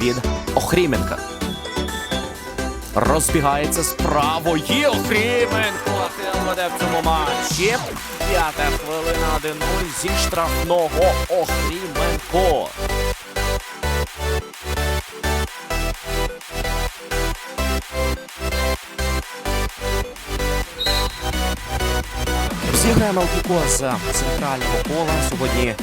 від Охріменка. Розбігається з правої Охріменко. Веде в цьому матчі. П'ята хвилина 1-0 зі штрафного Охріменко. Зіграємо Алпіко з центрального кола. Сьогодні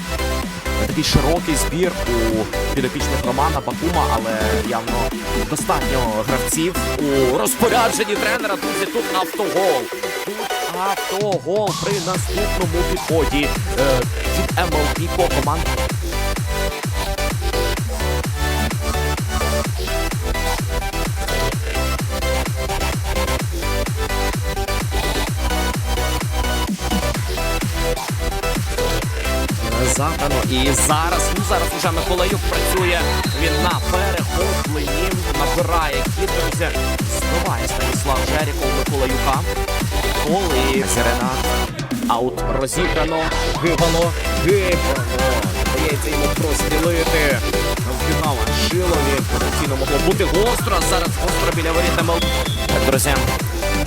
такий широкий збір у підопічних Романа Бакума, але явно достатньо гравців у розпорядженні тренера. Друзі, тут автогол. Автогол при наступному підході е, від МЛП по команді. Заграно. І зараз, ну зараз уже Миколаюк працює. Він на перехопленні набирає хід. Збиває Станіслав Жеріков Миколаюка. Коли Зерена. Аут розіграно. Гибало. Гибало. Дається йому прострілити. Вбігав Шилові. Потенційно могло бути гостро. Зараз гостро біля воріт друзі.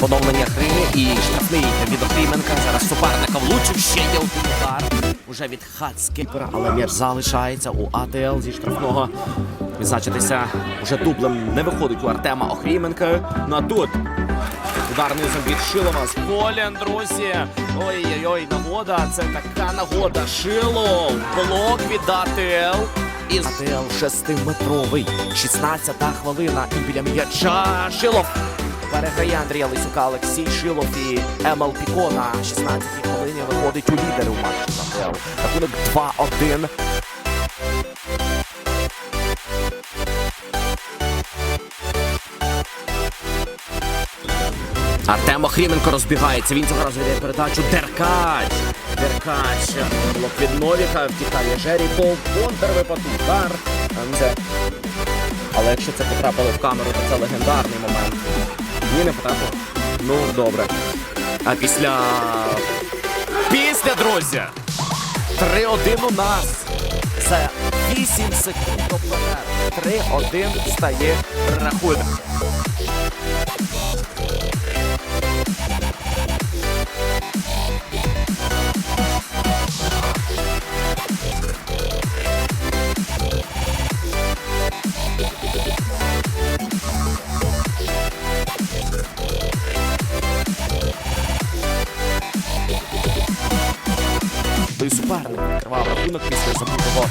Поновлення Хрими і штрафний від Охріменка. Зараз суперника влучив. Ще є один удар. Уже від Хацкіпера, але м'яч залишається у АТЛ зі штрафного. Відзначитися уже дублем не виходить у Артема Охріменка. Ну а тут удар низом від Шилова з поля, друзі. Ой-ой-ой, нагода. Це така нагода. Шилов. Блок від АТЛ. І АТЛ шестиметровий. 16-та хвилина. І біля м'яча. Шилов. Переграє Андрія Лисюка, Олексій Шилов і Емел Піко на 16-й хвилині виходить у лідери у матчі з АТЛ. Рахунок 2-1. Артем Охріменко розбігається. Він цього разу передачу. Деркач. Деркач. Блок від Новіка. Втікає Жеріков. Контр випадку. Удар. Але якщо це потрапило в камеру, то це легендарний момент. Ні, не потрапило. Ну, добре. А після. Після, друзі! 3-1 у нас. За 8 секунд до перерви. 3-1 стає рахунок. Той суперник відкривав рахунок після забутого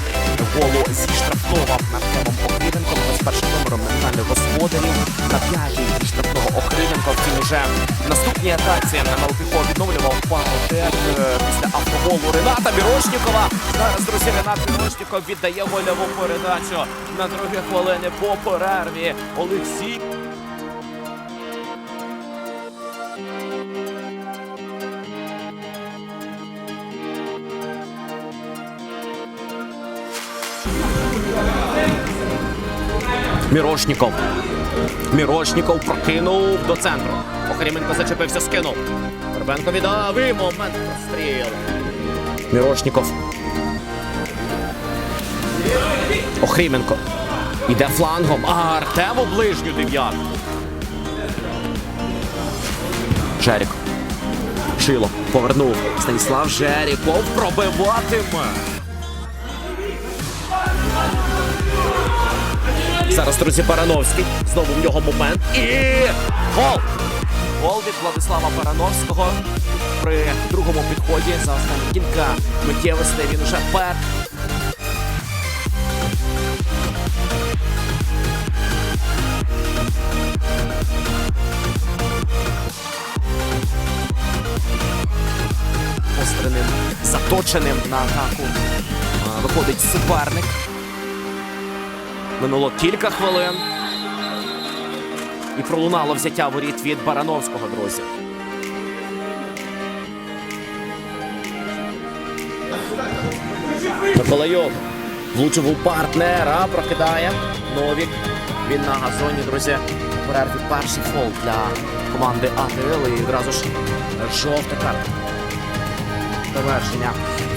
голу зі штрафного Артемом Охриденком. 21 номером номінальних господарів на п'ятій зі штрафного Охриденко. Втім, уже в наступній атаці на Малпіхо відновлював паротек після автоголу Рената Мірошнікова. Зараз, друзі, Ренат Мірошніков віддає гольову передачу на другі хвилини по перерві. Олексій Мірошніков. Мірошніков прокинув до центру. Охріменко зачепився, скинув. Горбенко віддав і момент простріл. Мірошніков. Охріменко. Іде флангом. А Артем у ближню дев'ятку. Жерік. Шило повернув. Станіслав Жеріков пробиватиме. Зараз, друзі, Барановський. Знову в нього момент. І гол! Гол від Владислава Барановського. При другому підході за останні кілька миттєвостей він уже пер. Постреним, заточеним на атаку. Виходить суперник. Минуло кілька хвилин. І пролунало взяття воріт від Барановського, друзі. Миколайов влучив у партнера, прокидає. Новік. Він на газоні, друзі. У перерві перший фол для команди АТЛ. І одразу ж жовта карта. Завершення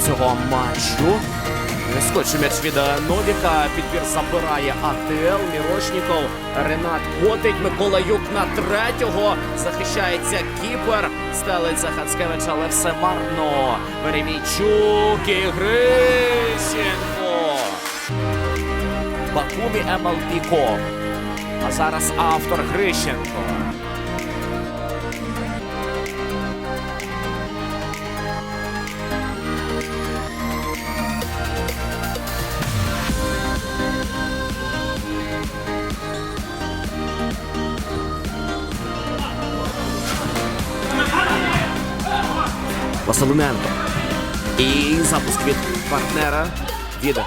цього матчу. Скотчий м'яч від е, Новіка. Підбір забирає АТЛ. Мірошніков. Ренат котить. Миколаюк на третього. Захищається Кіпер. Стелиться Хацкевич, але все марно. Веремійчук і Грищенко. Бакумі МЛПКО. А зараз автор Грищенко. Василиненко. І запуск від партнера від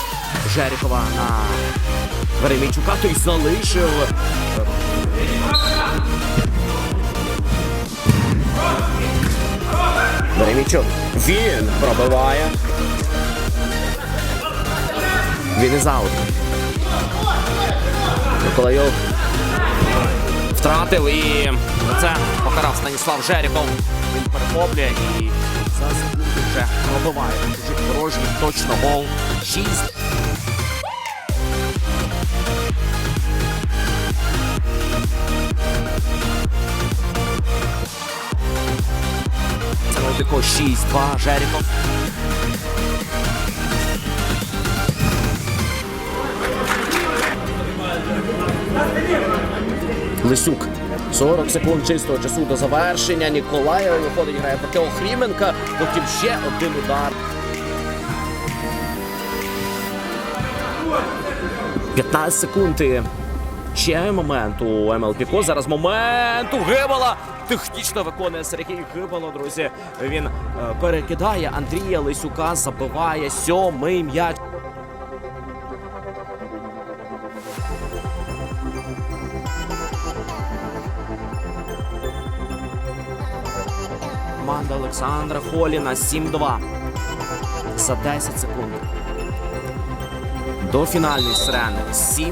Жерікова на Веремійчука. Той залишив. Веремійчук. Він пробиває. Він із аут. Миколайов втратив і це покарав Станіслав Жеріков. Він перехоплює і за секунду вже пробиває. Чужих порожніх точно гол. 6. Це Родико 6-2. Жеріков. Лисюк. 40 секунд чистого часу до завершення. Ніколаєв виходить, грає проти Охріменка. Потім ще один удар. 15 секунд. Ще момент у МЛПКО. Зараз момент у Гибала. Технічно виконує Сергій Гибало, друзі. Він е, перекидає Андрія Лисюка, забиває сьомий м'яч. Команда Олександра Холіна 7-2 за 10 секунд. До фінальної сирени 7-2.